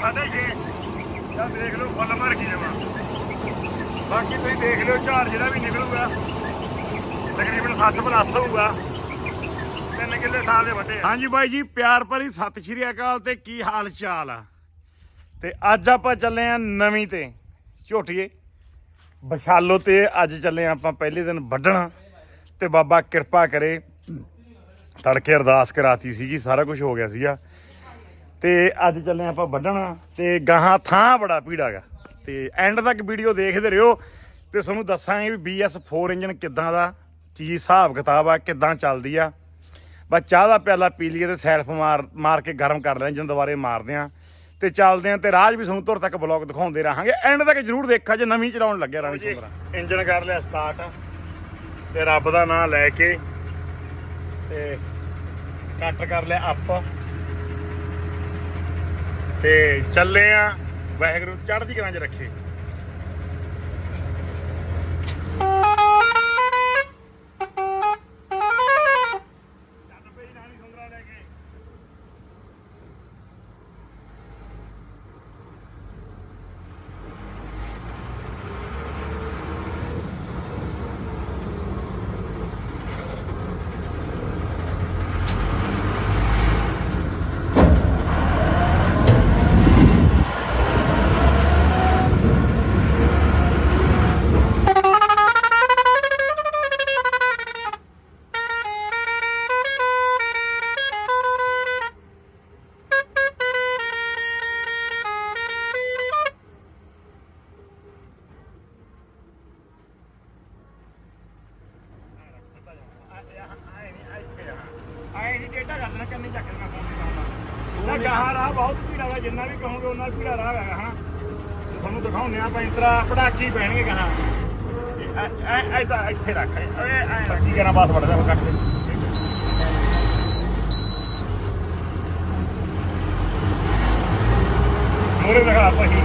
ਸਾਢੇ ਛੇ ਜਾਂ ਦੇਖ ਲਓ, ਫੁੱਲ ਭਰ ਕੇ ਜਮਾ। ਬਾਕੀ ਤੁਸੀਂ ਦੇਖ ਲਿਓ, ਝਾੜ ਜਿਹੜਾ ਵੀ ਨਿਕਲੂਗਾ, ਤਕਰੀਬਨ 7 ਪਲੱਸ ਹੋਊਗਾ। ਤਿੰਨ ਕਿੱਲੇ ਥਾਂ ਦੇ ਵੱਡੇ ਹਾਂਜੀ ਬਾਈ ਜੀ, ਪਿਆਰ ਭਰੀ ਸਤਿ ਸ਼੍ਰੀ ਅਕਾਲ ਤੇ ਕੀ ਹਾਲ ਚਾਲ ਆ? ਤੇ ਅੱਜ ਆਪਾਂ ਚੱਲੇ ਆ ਨਵੀਂ ਤੇ। ਝੋਟੀਏ ਬਸ਼ਾਲੋ ਤੇ ਅੱਜ ਚੱਲੇ ਆਂ ਆਪਾਂ ਪਹਿਲੇ ਦਿਨ ਵੱਢਣਾ। ਤੇ ਬਾਬਾ ਕਿਰਪਾ ਕਰੇ। ਤੜਕੇ ਅਰਦਾਸ ਕਰਾਤੀ ਸੀਗੀ, ਸਾਰਾ ਕੁਝ ਹੋ ਗਿਆ ਸੀਗਾ। ਤੇ ਅੱਜ ਚੱਲੇ ਆਪਾਂ ਵੱਢਣਾ ਤੇ ਗਾਹਾਂ ਥਾਂ ਬੜਾ ਭੀੜਾਗਾ ਤੇ ਐਂਡ ਤੱਕ ਵੀਡੀਓ ਦੇਖਦੇ ਰਹੋ ਤੇ ਤੁਹਾਨੂੰ ਦੱਸਾਂਗੇ ਵੀ BS4 ਇੰਜਨ ਕਿੱਦਾਂ ਦਾ ਕੀ ਹਿਸਾਬ ਕਿਤਾਬ ਆ ਕਿੱਦਾਂ ਚੱਲਦੀ ਆ। ਬਸ ਚਾਹ ਦਾ ਪਿਆਲਾ ਪੀ ਲਈਏ ਤੇ ਸੈਲਫ ਮਾਰ ਮਾਰ ਕੇ ਗਰਮ ਕਰ ਲੈਣ ਇੰਜਨ ਦੁਬਾਰੇ ਮਾਰਦੇ ਆ ਤੇ ਚੱਲਦੇ ਆ ਤੇ ਰਾਜ ਵੀ ਤੁਹਾਨੂੰ ਤੁਰ ਤੱਕ ਬਲੌਗ ਦਿਖਾਉਂਦੇ ਰਹਾਂਗੇ। ਐਂਡ ਤੱਕ ਜਰੂਰ ਦੇਖਾ ਜੇ ਨਵੀਂ ਚਲਾਉਣ ਲੱਗਿਆ ਰਾਣੀ ਸੁੰਦਰਾ। ਇੰਜਨ ਕਰ ਲਿਆ ਸਟਾਰਟ ਤੇ ਰੱਬ ਦਾ ਨਾਮ ਲੈ ਕੇ ਤੇ ਕੱਟ ਕਰ ਲਿਆ ਅਪ ਤੇ ਚੱਲੇ ਆ ਵਾਹਿਗੁਰੂ ਚੜ੍ਹਦੀ ਕਰਾਂ ਚ ਰੱਖੇ। ਆਏ ਕਰ ਦੇਣਾ, ਕੰਨੀ ਚੱਕ ਦੇਣਾ ਫੋਨ ਤੇ ਨਾ ਗਾਹਾਂ ਰਾਹ ਬਹੁਤ ਭੀੜਾ ਵਾ, ਜਿੰਨਾ ਵੀ ਕਹੋਗੇ ਉਹਨਾਂ ਭੀੜਾ ਰਾਹ ਹੈਗਾ, ਹਾਂ। ਤੁਹਾਨੂੰ ਦਿਖਾਉਂਦੇ ਆ ਪੈਂਤਰਾ ਪੜਾਕੀ ਪੈਣਗੇ ਗਾਹਾਂ। ਐ ਐ ਤਾਂ ਇੱਥੇ ਰੱਖ ਐ ਐ ਰੱਖੀ। ਕਰਾਂ ਬਾਤ ਵੜਦਾ ਉਹ ਕੱਟ ਦੇ। ਮੋਰੇ ਦਿਖਾ ਪਹੀ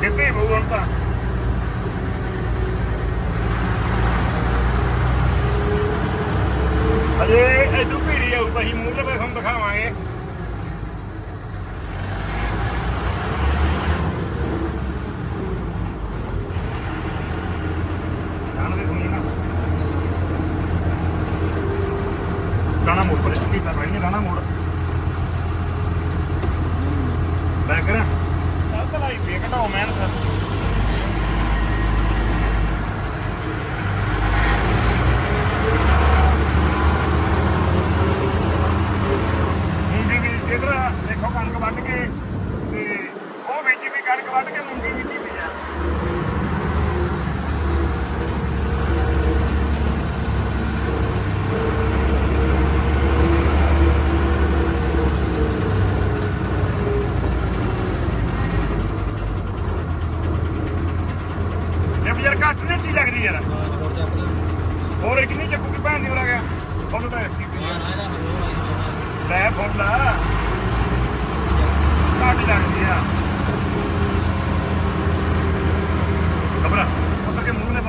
ਕਿੱਥੇ ਬਹੂ ਹੁਣ ਤਾਂ ਅਜੇ ਇਦੋਂ ਭੀੜੀ ਆਉ ਮੂੰਹ ਤੇ ਤੁਹਾਨੂੰ ਦਿਖਾਵਾਂਗੇ। ਜਾਣ ਦੇ ਸੁਣੀ ਨਾ ਮੋੜ, ਪਰ ਚੁੱਕੀ ਕਰ ਰਹੀ ਹੈ ਗਾਣਾ ਮੋੜ। ਬੈਕ ਕਰ? ਭਲਾਈ ਦੇ ਘਟਾਓ ਮੈਂ เขาจะได้ทีวีแต่ผมนะน่าจะอย่างนี้อ่ะครับนะผมจะเก็บมือเนี่ย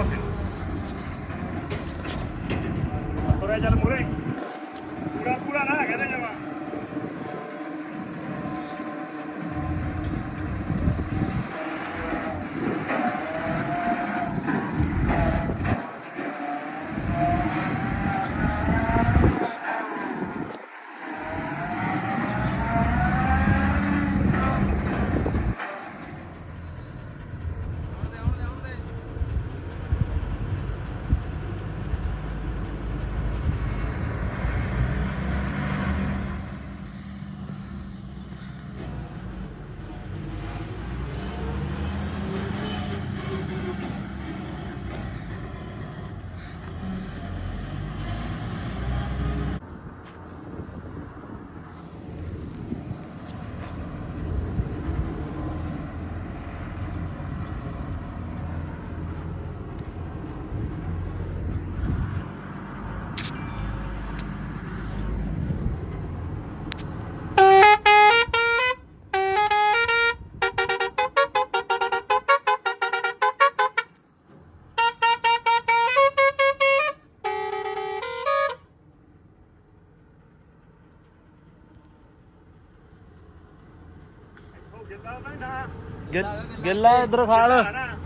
ਗਿੱਲਾ ਇਧਰ ਖਾਲ।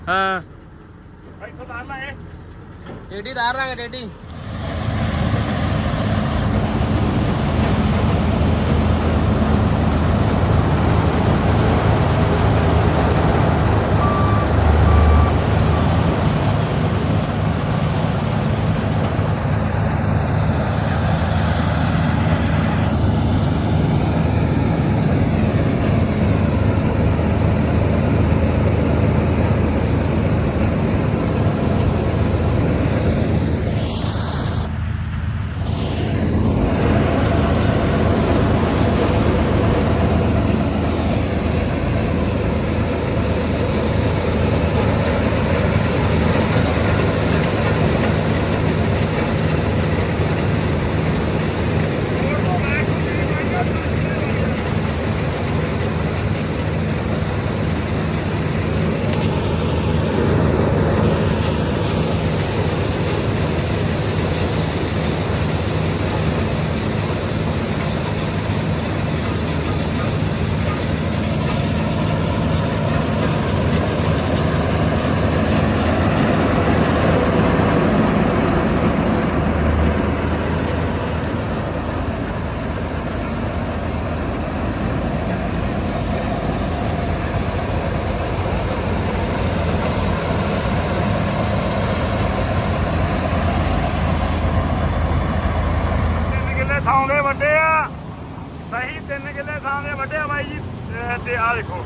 ਹਾਂ। ਇੱਥੋਂ ਤਾਰ ਲਾਂਗੇ ਟੇਡੀ ਤਾਰ ਲਾਂਗੇ ਟੇਡੀ ਤਿੰਨ ਕਿੱਲੇ ਥਾਂ ਦੇ ਵੱਡੇ ਆ। ਸਹੀ ਤਿੰਨ ਕਿੱਲੇ ਥਾਂ ਦੇ ਵੱਡੇ ਆ ਬਾਈ ਜੀ। ਤੇ- ਆ ਦੇਖੋ।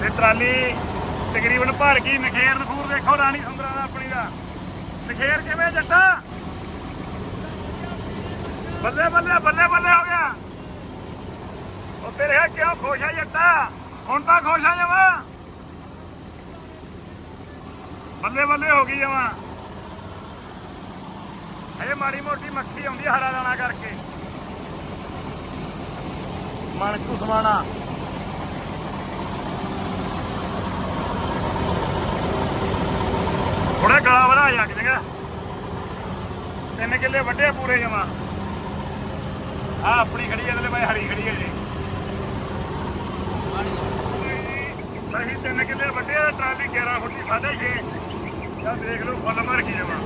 ਤੇ ਟਰਾਲੀ ਤਕਰੀਬਨ ਭਰ ਗਈ। ਨਖੇਰ ਨਖੂਰ ਦੇਖੋ, ਰਾਣੀ ਸੁੰਦਰਾ ਦਾ ਆਪਣੀ ਦਾ। ਨਖੇਰ ਕਿਵੇਂ ਜੱਟਾ? ਬੱਲੇ ਬੱਲੇ ਬੱਲੇ ਬੱਲੇ ਹੋ ਗਿਆ। ਉਹ ਤੇਰੇ ਕਿਉਂ ਖੁਸ਼ ਆ ਜੱਟਾ? ਹੁਣ ਤਾਂ ਖੁਸ਼ ਆ ਜਾਵਾ। ਬੱਲੇ ਬੱਲੇ ਹੋ ਗਈ ਜਾਵਾ। ਇਹ ਮਾੜੀ ਮੋਟੀ ਮੱਖੀ ਆਉਂਦੀ ਹਰਾ ਦਾਣਾ ਕਰਕੇ। ਮਣ ਕੁਸਮਾਣਾ ਥੋੜਾ ਗਲਾ ਵਧਾ ਜਾ ਕਿ ਜਗਾ ਤਿੰਨ ਕਿੱਲੇ ਵੱਡੇ ਪੂਰੇ ਜਮਾ। ਆ ਆਪਣੀ ਖੜੀ ਆ ਤੇ ਬਾਈ ਹਰੀ ਖੜੀ ਹੈ ਜੀ। ਸਹੀ ਤਿੰਨ ਕਿੱਲੇ ਵੱਡੇ ਟਰਾਲੀ 11 ਫੁੱਟੀ ਸਾਢੇ ਛੇ। ਜਾਂ ਦੇਖ ਲਓ, ਫੁੱਲ ਭਰ ਗਈ ਜਮਾ।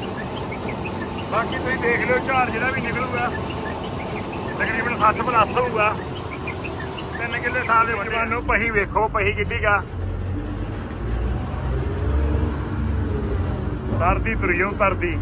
ਬਾਕੀ ਤੁਸੀਂ ਦੇਖ ਲਿਓ, ਝਾੜ ਜਿਹੜਾ ਵੀ ਨਿਕਲੂਗਾ, ਤਕਰੀਬਨ 7 ਪਲੱਸ ਹੋਊਗਾ। ਤਿੰਨ ਕਿੱਲੇ ਪਹੀ ਵੇਖੋ, ਪਹੀ ਕਿੱਡੀ ਕਾ। ਤਰਦੀ ਤੁਰਿਓ, ਤਰਦੀ।